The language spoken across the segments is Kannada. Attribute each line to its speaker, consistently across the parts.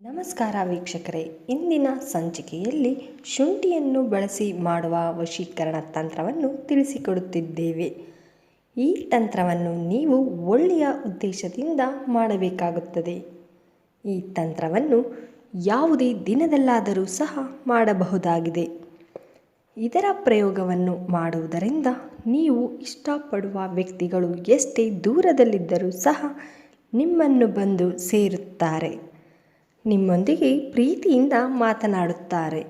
Speaker 1: ನಮಸ್ಕಾರ ವೀಕ್ಷಕರೇ. ಇಂದಿನ ಸಂಚಿಕೆಯಲ್ಲಿ ಶುಂಠಿಯನ್ನು ಬಳಸಿ ಮಾಡುವ ವಶೀಕರಣ ತಂತ್ರವನ್ನು ತಿಳಿಸಿಕೊಡುತ್ತಿದ್ದೇವೆ. ಈ ತಂತ್ರವನ್ನು ನೀವು ಒಳ್ಳೆಯ ಉದ್ದೇಶದಿಂದ ಮಾಡಬೇಕಾಗುತ್ತದೆ. ಈ ತಂತ್ರವನ್ನು ಯಾವುದೇ ದಿನದಲ್ಲಾದರೂ ಸಹ ಮಾಡಬಹುದಾಗಿದೆ. ಇದರ ಪ್ರಯೋಗವನ್ನು ಮಾಡುವುದರಿಂದ ನೀವು ಇಷ್ಟಪಡುವ ವ್ಯಕ್ತಿಗಳು ಎಷ್ಟೇ ದೂರದಲ್ಲಿದ್ದರೂ ಸಹ ನಿಮ್ಮನ್ನು ಬಂದು ಸೇರುತ್ತಾರೆ. ನಿಮ್ಮೊಂದಿಗೆ ಪ್ರೀತಿಯಿಂದ ಮಾತನಾಡುತ್ತಾರೆ.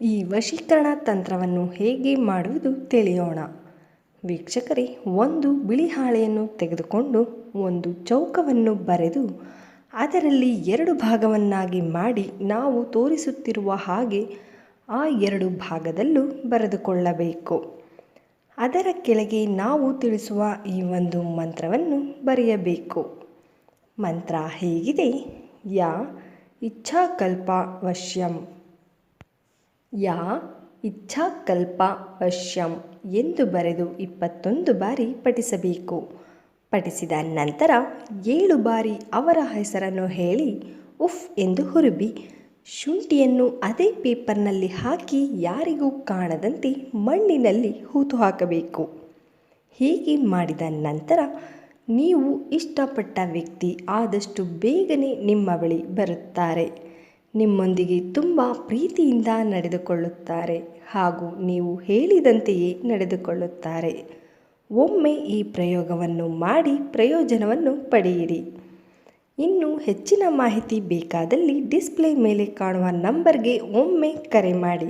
Speaker 1: ಈ ವಶೀಕರಣ ತಂತ್ರವನ್ನು ಹೇಗೆ ಮಾಡುವುದು ತಿಳಿಯೋಣ. ವೀಕ್ಷಕರೇ, ಒಂದು ಬಿಳಿ ಹಾಳೆಯನ್ನು ತೆಗೆದುಕೊಂಡು ಒಂದು ಚೌಕವನ್ನು ಬರೆದು ಅದರಲ್ಲಿ ಎರಡು ಭಾಗವನ್ನಾಗಿ ಮಾಡಿ ನಾವು ತೋರಿಸುತ್ತಿರುವ ಹಾಗೆ ಆ ಎರಡು ಭಾಗದಲ್ಲೂ ಬರೆದುಕೊಳ್ಳಬೇಕು. ಅದರ ಕೆಳಗೆ ನಾವು ತಿಳಿಸುವ ಈ ಒಂದು ಮಂತ್ರವನ್ನು ಬರೆಯಬೇಕು. ಮಂತ್ರ ಹೇಗಿದೆ? ಯಾ ಇಚ್ಛಾಕಲ್ಪ ವಶ್ಯಂ ಯಾ ಇಚ್ಛಾಕಲ್ಪ ವಶ್ಯಂ ಎಂದು ಬರೆದು ಇಪ್ಪತ್ತೊಂದು ಬಾರಿ ಪಠಿಸಬೇಕು. ಪಠಿಸಿದ ನಂತರ ಏಳು ಬಾರಿ ಅವರ ಹೆಸರನ್ನು ಹೇಳಿ ಉಫ್ ಎಂದು ಹುರುಬಿ, ಶುಂಠಿಯನ್ನು ಅದೇ ಪೇಪರ್ನಲ್ಲಿ ಹಾಕಿ ಯಾರಿಗೂ ಕಾಣದಂತೆ ಮಣ್ಣಿನಲ್ಲಿ ಹೂತು ಹಾಕಬೇಕು. ಹೀಗೆ ಮಾಡಿದ ನಂತರ ನೀವು ಇಷ್ಟಪಟ್ಟ ವ್ಯಕ್ತಿ ಆದಷ್ಟು ಬೇಗನೆ ನಿಮ್ಮ ಬಳಿ ಬರುತ್ತಾರೆ. ನಿಮ್ಮೊಂದಿಗೆ ತುಂಬ ಪ್ರೀತಿಯಿಂದ ನಡೆದುಕೊಳ್ಳುತ್ತಾರೆ ಹಾಗೂ ನೀವು ಹೇಳಿದಂತೆಯೇ ನಡೆದುಕೊಳ್ಳುತ್ತಾರೆ. ಒಮ್ಮೆ ಈ ಪ್ರಯೋಗವನ್ನು ಮಾಡಿ ಪ್ರಯೋಜನವನ್ನು ಪಡೆಯಿರಿ. ಇನ್ನು ಹೆಚ್ಚಿನ ಮಾಹಿತಿ ಬೇಕಾದಲ್ಲಿ ಡಿಸ್ಪ್ಲೇ ಮೇಲೆ ಕಾಣುವ ನಂಬರ್ಗೆ ಒಮ್ಮೆ ಕರೆ ಮಾಡಿ.